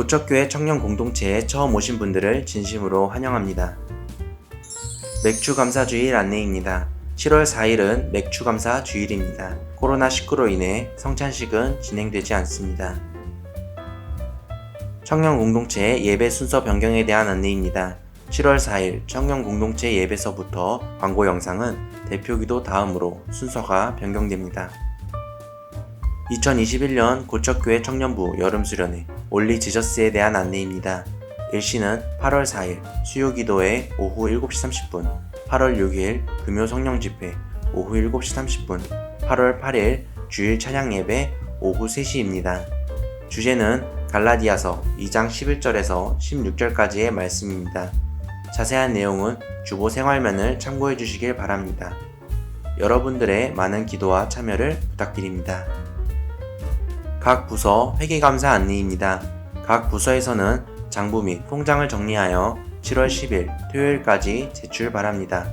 고척교회 청년 공동체에 처음 오신 분들을 진심으로 환영합니다. 맥주 감사 주일 안내입니다. 7월 4일은 맥주 감사 주일입니다. 코로나19로 인해 성찬식은 진행되지 않습니다. 청년 공동체 예배 순서 변경에 대한 안내입니다. 7월 4일 청년 공동체 예배서부터 광고 영상은 대표 기도 다음으로 순서가 변경됩니다. 2021년 고척교회 청년부 여름 수련회 올리 지저스에 대한 안내입니다. 일시는 8월 4일 수요 기도회 오후 7시 30분, 8월 6일 금요 성령 집회 오후 7시 30분, 8월 8일 주일 찬양 예배 오후 3시입니다. 주제는 갈라디아서 2장 11절에서 16절까지의 말씀입니다. 자세한 내용은 주보 생활면을 참고해 주시길 바랍니다. 여러분들의 많은 기도와 참여를 부탁드립니다. 각 부서 회계감사 안내입니다. 각 부서에서는 장부 및 통장을 정리하여 7월 10일 토요일까지 제출 바랍니다.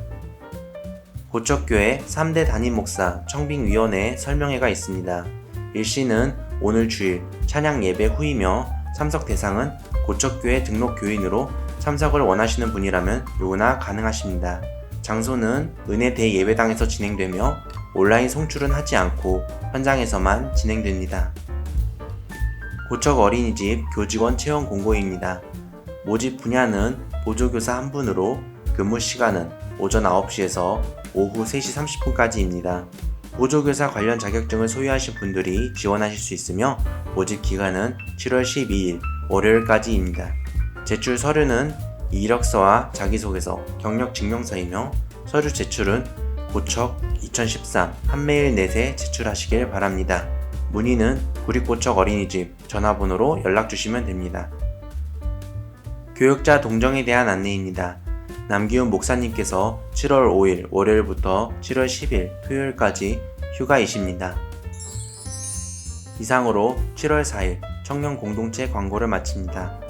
고척교회 3대 담임 목사 청빙위원회 설명회가 있습니다. 일시는 오늘 주일 찬양 예배 후이며 참석 대상은 고척교회 등록 교인으로 참석을 원하시는 분이라면 누구나 가능하십니다. 장소는 은혜 대예배당에서 진행되며 온라인 송출은 하지 않고 현장에서만 진행됩니다. 고척 어린이집 교직원 채용 공고입니다. 모집 분야는 보조교사 한 분으로 근무 시간은 오전 9시에서 오후 3시 30분까지입니다. 보조교사 관련 자격증을 소유하신 분들이 지원하실 수 있으며 모집 기간은 7월 12일 월요일까지입니다. 제출 서류는 이력서와 자기소개서, 경력 증명서이며 서류 제출은 고척 2013 한매일 넷에 제출하시길 바랍니다. 문의는 구리고척 어린이집 전화번호로 연락 주시면 됩니다. 교육자 동정에 대한 안내입니다. 남기훈 목사님께서 7월 5일 월요일부터 7월 10일 토요일까지 휴가이십니다. 이상으로 7월 4일 청년 공동체 광고를 마칩니다.